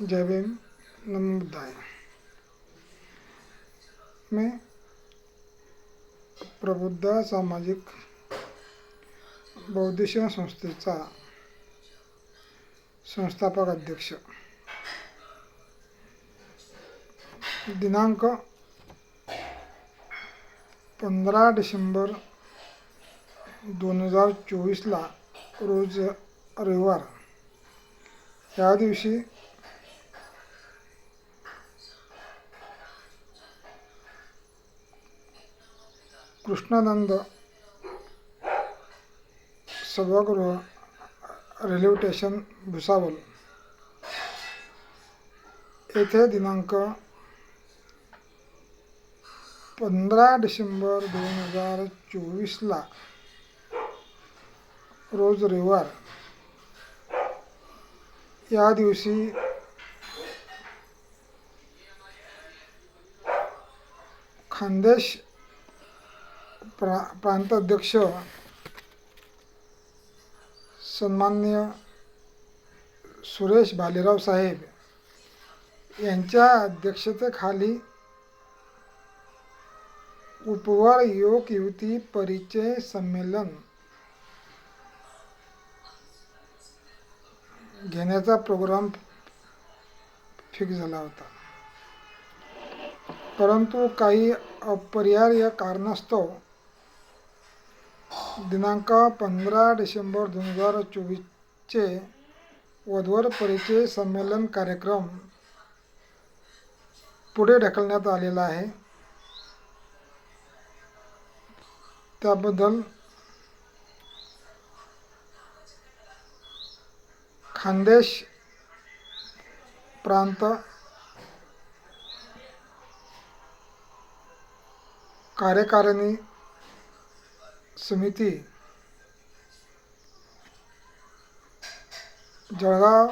जय भीम नमो बुद्धाय प्रबुद्ध सामाजिक बौद्धिशन संस्थेचा संस्थापक अध्यक्ष. दिनांक पंधरा डिसेंबर दोन हजार चोवीसला रोज रविवार. या दिवशी कृष्णानंद सभागृह रेल्वे स्टेशन भुसावल. येथे दिनांक पंधरा डिसेंबर दोन हजार चोवीसला रोज रविवार या दिवशी खानदेश प्रा प्रांताध्यक्ष सन्माननीय सुरेश भालेराव साहेब यांच्या अध्यक्षतेखाली उपवर योग युवती परिचय संमेलन घेण्याचा प्रोग्राम फिक्स झाला होता. परंतु काही अपरिहार्य कारणास्तव दिनांक पंधरा डिसेंबर दोन हजार चोवीसचे वधूवर परिचय संमेलन कार्यक्रम पुढे ढकलण्यात आलेला आहे. त्याबद्दल खानदेश प्रांत कार्यकारिणी समिती. जळगाव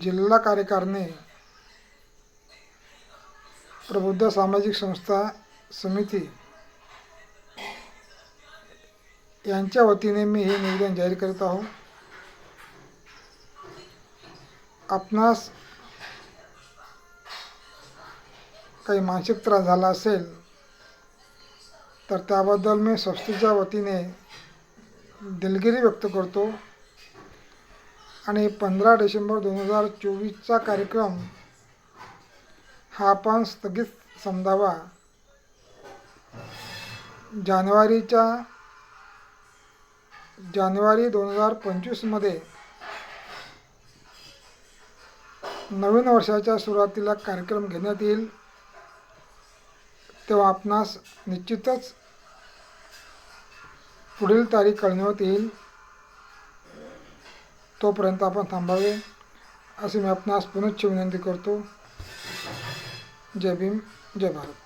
जिल्हा कार्यकारिणी प्रबुद्ध सामाजिक संस्था समिती. यांच्या वतीने मी हे निवेदन जाहीर करत आहो. आपणास काही मानसिक त्रास झाला असेल तर त्याबद्दल मी संस्थेच्या वतीने दिलगिरी व्यक्त करतो. आणि पंधरा डिसेंबर दोन हजार चोवीसचा कार्यक्रम हा आपण स्थगित समजावा. जानेवारीच्या जानेवारी दोन हजार पंचवीसमध्ये नवीन वर्षाच्या सुरुवातीला कार्यक्रम घेण्यात येईल. तेव्हा आपणास निश्चितच पुढील तारीख कळण्यात येईल. तोपर्यंत आपण थांबावे असे मी आपणास पुनश्च विनंती करतो. जय भीम जय भारत.